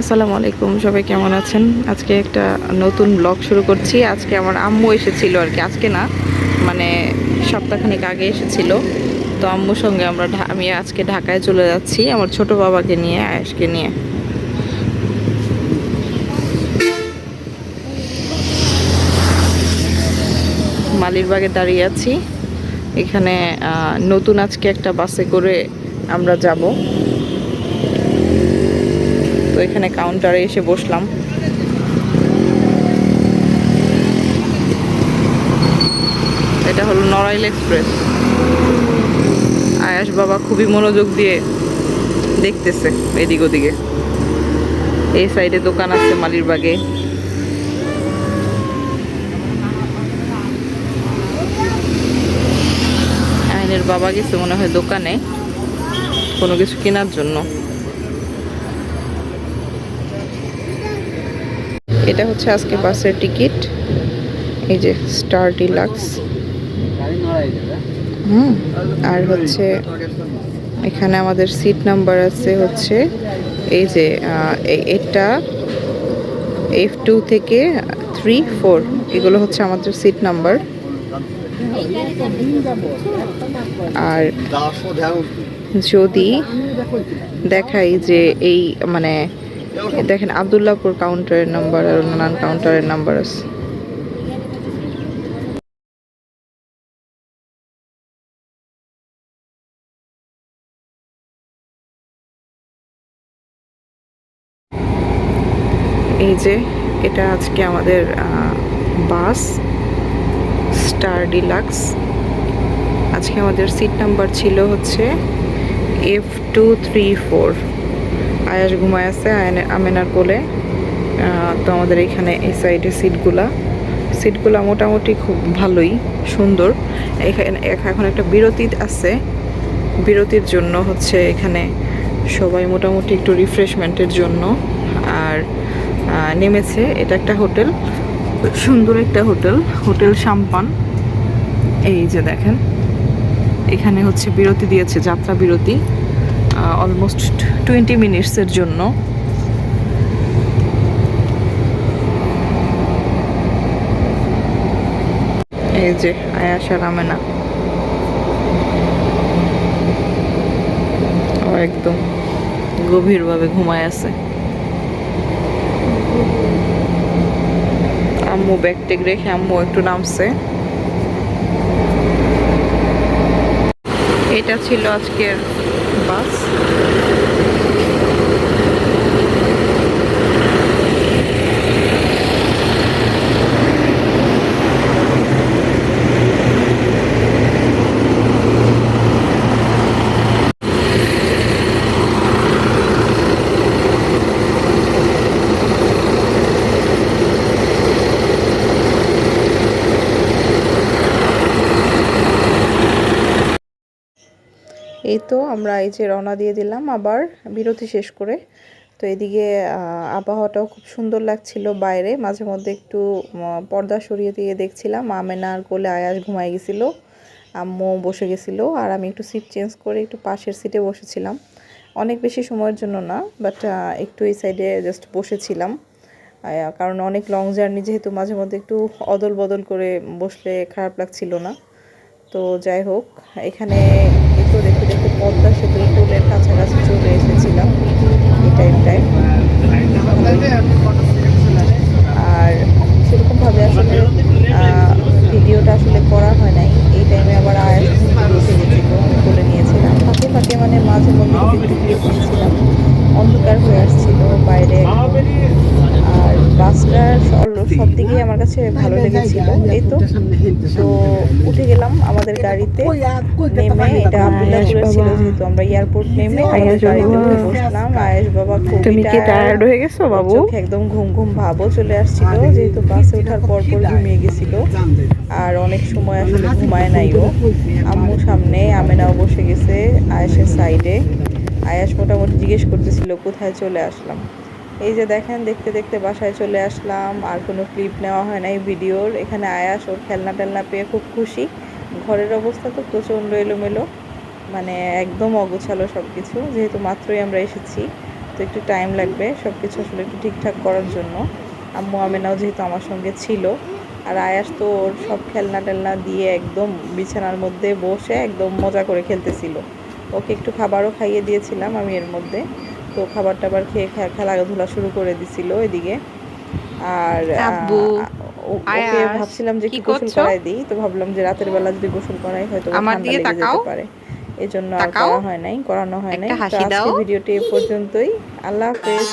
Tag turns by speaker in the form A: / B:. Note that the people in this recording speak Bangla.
A: আসসালামু আলাইকুম, সবাই কেমন আছেন? আজকে একটা নতুন ব্লগ শুরু করছি। আজকে আমার আম্মু এসেছিল আর কি, আজকে না মানে সপ্তাহখানেক আগে এসেছিল। তো আম্মুর সঙ্গে আমরা আমি আজকে ঢাকায় চলে যাচ্ছি, আমার ছোট বাবাকে নিয়ে, আয়েশকে নিয়ে। মালিরবাগে দাঁড়িয়ে আছি। এখানে নতুন আজকে একটা বাসে করে আমরা যাব। তো এখানে কাউন্টারে এসে বসলাম। এটা হলো নড়াইল এক্সপ্রেস আয়াস বাবা খুবই মনোযোগ দিয়ে দেখতেছে এদিক ওদিকে। এই সাইডে দোকান আছে মালিরবাগে আইনের বাবা গেছে মনে হয় দোকানে কোনো কিছু কেনার জন্য। এটা হচ্ছে আজকে বাসের টিকিট। এই যে স্টার ডিলাক্স। হুম, আর হচ্ছে এখানে আমাদের সিট নাম্বার আছে হচ্ছে এই যে এটা এফ টু থেকে থ্রি ফোর এগুলো হচ্ছে আমাদের সিট নাম্বার। আর যদি দেখাই যে এই মানে দেখেন, আবদুল্লাহপুর কাউন্টারের নাম্বার আর নানান কাউন্টারের নাম্বার আছে। এই যে, এটা আজকে আমাদের বাস স্টার ডিলাক্স আজকে আমাদের সিট নাম্বার ছিল হচ্ছে এফ টু থ্রি ফোর আয়াস ঘুমায় আছে আমেনার কোলে। তো আমাদের এখানে এই সাইডে সিটগুলা। সিটগুলা মোটামুটি খুব ভালোই, সুন্দর। এখানে এখন একটা বিরতি আছে। বিরতির জন্য হচ্ছে এখানে সবাই মোটামুটি একটু রিফ্রেশমেন্টের জন্য। আর নেমেছে। এটা একটা হোটেল। সুন্দর একটা হোটেল। হোটেল সাম্পান। এই যে দেখেন। এখানে হচ্ছে বিরতি দিয়েছে, যাত্রা বিরতি। অলমোস্ট টোয়েন্টি মিনিটসের জন্য। এই যে আয়াসা রামেনা। একদম গভীরভাবে ঘুমায় আছে। আম্মু ব্যাগ টেক রেখে আম্মু একটু নামছে। এটা ছিল আজকের বাস এই তো আমরা এই যে রওনা দিয়ে দিলাম আবার বিরতি শেষ করে। তো এদিকে আবহাওয়াটাও খুব সুন্দর লাগছিল বাইরে। মাঝে মধ্যে একটু পর্দা সরিয়ে দিয়ে দেখছিলাম। আমেনার কোলে আয়াস ঘুমাই গেছিল আম্মু বসে গেছিল, আর আমি একটু সিট চেঞ্জ করে একটু পাশের সিটে বসেছিলাম। অনেক বেশি সময়ের জন্য না বাট একটু এই সাইডে জাস্ট বসেছিলাম। কারণ অনেক লং জার্নি যেহেতু মাঝে মধ্যে একটু অদল বদল করে বসলে খারাপ লাগছিল না। তো যাই হোক, এখানে দেখতে পদ্মা সেতুর পুলের কাছাকাছি চলে এসেছিলাম, এই টাইমটায়। আর সেরকমভাবে আসলে ভিডিওটা আসলে করা হয় নাই। এই টাইমে আবার আয়াস উঠে গেছিল বলে নিয়েছিলাম। ফাঁকে ফাঁকে মানে মাঝে মধ্যে একটু ক্লিপ অন্ধকার হয়ে আসছিল বাইরে। আর বাসটার সব দিকেই আমার কাছে ভালো লেগেছিল। এই তো তো উঠে গেলাম আমাদের গাড়িতে। নেমে এটা আবদুল্লাপুরে ছিল যেহেতু আমরা এয়ারপোর্ট নেমে গাড়িতে উঠে বসলাম। আয়েশ বাবা
B: তুমি কি টায়ার্ড হয়ে গেছো বাবু?
A: একদম ঘুম ঘুম ভাবও চলে আসছিল। যেহেতু বাসে ওঠার পর পর ঘুমিয়ে গেছিল। আর অনেক সময় আসলে ঘুমায় নাই ও। আম্মু সামনে আমেনাও বসে গেছে আয়েশের সাইডে আয়াস মোটামুটি জিজ্ঞেস করতেছিল, কোথায় চলে আসলাম? এই যে দেখেন, দেখতে দেখতে বাসায় চলে আসলাম, আর কোনো ক্লিপ নেওয়া হয় নাই ভিডিওর। এখানে আয়াস ওর খেলনা টেলনা পেয়ে খুব খুশি। ঘরের অবস্থা তো প্রচণ্ড এলোমেলো মানে একদম অগোছালো সব কিছু যেহেতু মাত্রই আমরা এসেছি, তো একটু টাইম লাগবে। সব কিছু আসলে একটু ঠিকঠাক করার জন্য। আম্মু আমেনাও যেহেতু আমার সঙ্গে ছিল, আর আয়াস তো ওর সব খেলনা টেলনা দিয়ে একদম বিছানার মধ্যে বসে একদম মজা করে খেলতেছিল। ওকে একটু খাবারও খাইয়ে দিয়েছিলাম আমি এর মধ্যে। তো খাবার টাবার খেয়ে খেলাধুলা শুরু করে দিছিল এদিকে আর ওকে ভাবছিলাম যে
B: কি
A: গোসল করাই দিই। তো ভাবলাম যে রাতের বেলা যদি গোসল করাই হয়তো
B: আমার দিকে তাকাও।
A: পারে। এজন্য আর করা হয় নাই করানো হয় নাই। তো আজকে ভিডিওটি এ পর্যন্তই। আল্লাহ হাফেজ।